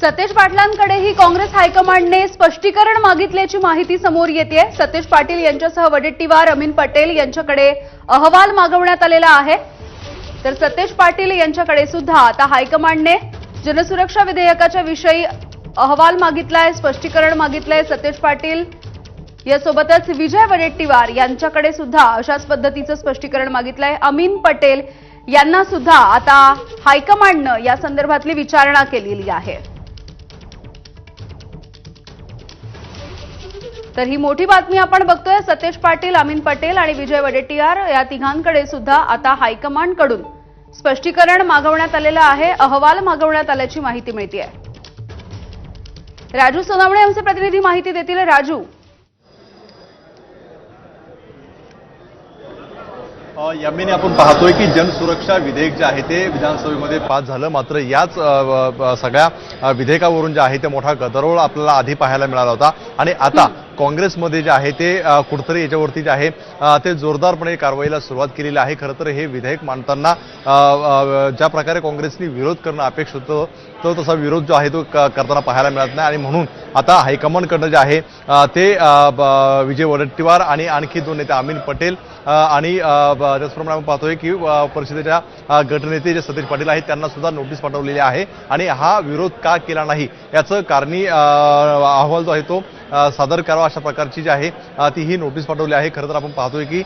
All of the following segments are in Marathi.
सतेज पाटलांकडेही काँग्रेस हायकमांडने स्पष्टीकरण मागितल्याची माहिती समोर येते सतेज पाटील यांच्यासह वडेट्टीवार अमीन पटेल यांच्याकडे अहवाल मागवण्यात आलेला आहे. तर सतेज पाटील यांच्याकडे सुद्धा आता हायकमांडने जनसुरक्षा विधेयकाच्या विषयी अहवाल मागितलाय स्पष्टीकरण मागितलंय. सतेज पाटील यासोबतच विजय वडेट्टीवार यांच्याकडे सुद्धा अशाच पद्धतीचं स्पष्टीकरण मागितलंय. अमीन पटेल यांना सुद्धा आता हायकमांडनं या संदर्भातली विचारणा केलेली आहे. तर ही मोठी बातमी आपण बघतोय. सतेज पाटील अमीन पटेल आणि विजय वडेट्टीवार या तिघांकडे सुद्धा आता हायकमांडकडून स्पष्टीकरण मागवण्यात आलेलं आहे. अहवाल मागवण्यात आल्याची माहिती मिळते राजू सोनावणे आमचे प्रतिनिधी माहिती देतील. राजू. अ, यामिनी आपण पाहतोय की जनसुरक्षा विधेयक जे आहे ते विधानसभेमध्ये पास झालं. मात्र याच सगळ्या विधेयकावरून जे आहे ते मोठा गदारोळ आपल्याला आधी पाहायला मिळाला होता. आणि आता काँग्रेसमध्ये जे आहे ते अ, कुठंतरी याच्यावरती जे आहे ते जोरदारपणे कारवाईला सुरुवात केलेली आहे. खरं तर हे विधेयक मांडताना ज्या प्रकारे काँग्रेसनी विरोध करणं अपेक्षित होतं तो तसा विरोध जो आहे तो क- करताना पाहायला मिळत नाही. आणि म्हणून आता हायकमांडकडनं जे आहे ते ब- विजय वडेट्टीवार आणि आणखी दोन नेते अमीन पटेल आणि त्याचप्रमाणे आपण पाहतोय की परिषदेच्या गटनेते जे सतीश पाटील आहेत त्यांना सुद्धा नोटीस पाठवलेली आहे. आणि हा विरोध का केला नाही याचं कारणी अहवाल जो आहे तो सादर करावा अशा प्रकारची जी आहे ती ही नोटीस पाठवली आहे. खरं तर आपण पाहतोय की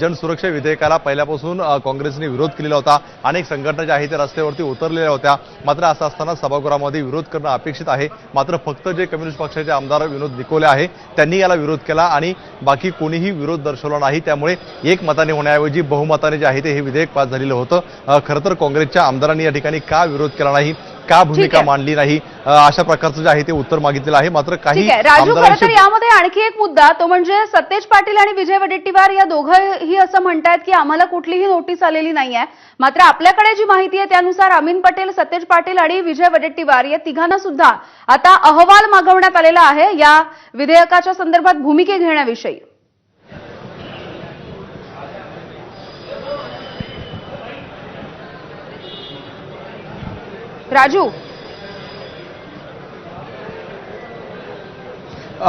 जनसुरक्षा विधेयकाला पहिल्यापासून काँग्रेसने विरोध केलेला होता. अनेक संघटना ज्या आहेत त्या रस्त्यावरती उतरलेल्या होत्या. मात्र असं असताना सभागृहामध्ये विरोध करणं अपेक्षित आहे. मात्र फक्त जे कम्युनिस्ट पक्षाचे आमदार विनोद निकोले आहे त्यांनी याला विरोध केला आणि बाकी कोणीही विरोध दर्शवला नाही. त्यामुळे एक मताने होण्याऐवजी बहुमताने जे आहे ते हे विधेयक पास झालेलं होतं. खरं तर काँग्रेसच्या आमदारांनी या ठिकाणी का विरोध केला नाही? का भूमिका. मांडली नाही? अशा प्रकारचं जे आहे ते उत्तर मागितलेलं आहे. मात्र काही राजू खरं तर यामध्ये आणखी एक मुद्दा तो म्हणजे सतेज पाटील आणि विजय वडेट्टीवार या दोघंही असं म्हणतायत की आम्हाला कुठलीही नोटीस आलेली नाहीये. मात्र आपल्याकडे जी माहिती आहे त्यानुसार अमीन पटेल सतेज पाटील आणि विजय वडेट्टीवार या तिघांना सुद्धा आता अहवाल मागवण्यात आलेला आहे या विधेयकाच्या संदर्भात भूमिके घेण्याविषयी. राजू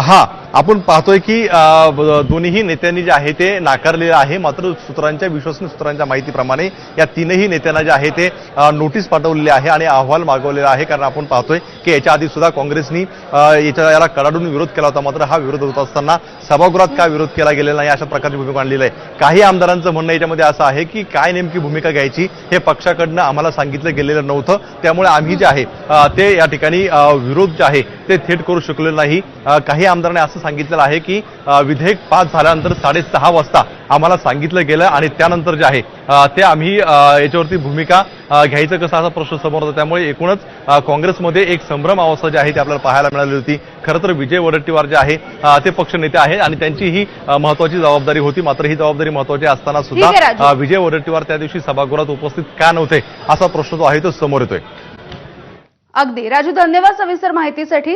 हा आपण पाहतोय की दोन्हीही नेत्यांनी जे आहे ते नाकारलेलं आहे. मात्र सूत्रांच्या विश्वसनीय सूत्रांच्या माहितीप्रमाणे या तीनही नेत्यांना जे आहे ते नोटीस पाठवलेली आहे आणि अहवाल मागवलेला आहे. कारण आपण पाहतोय की याच्या आधी सुद्धा काँग्रेसनी याच्या याला कडाडून विरोध केला होता. मात्र हा विरोध होत असताना सभागृहात का विरोध केला गेलेला नाही अशा प्रकारची भूमिका आणलेली आहे. काही आमदारांचं म्हणणं याच्यामध्ये असं आहे की काय नेमकी भूमिका घ्यायची हे पक्षाकडनं आम्हाला सांगितलं गेलेलं नव्हतं. त्यामुळे आम्ही जे आहे ते या ठिकाणी विरोध जे आहे ते थेट करू शकलेलो नाही. काही आमदारांनी असं सांगितलेलं आहे की विधेयक पास झाल्यानंतर साडेसहा वाजता आम्हाला सांगितलं गेलं आणि त्यानंतर जे आहे ते आम्ही याच्यावरती भूमिका घ्यायचं कसं असा प्रश्न समोर होता त्यामुळे एकूणच काँग्रेसमध्ये एक संभ्रम अवस्था जी आहे ती आपल्याला पाहायला मिळाली होती. खरं तर विजय वडेट्टीवार जे आहे ते पक्षनेते आहेत आणि त्यांची ही महत्वाची जबाबदारी होती. मात्र ही जबाबदारी महत्वाची असताना. सुद्धा विजय वडेट्टीवार त्या दिवशी सभागृहात उपस्थित का नव्हते असा प्रश्न जो आहे तो समोर येतोय. अगदी. राजू धन्यवाद सविस्तर माहितीसाठी.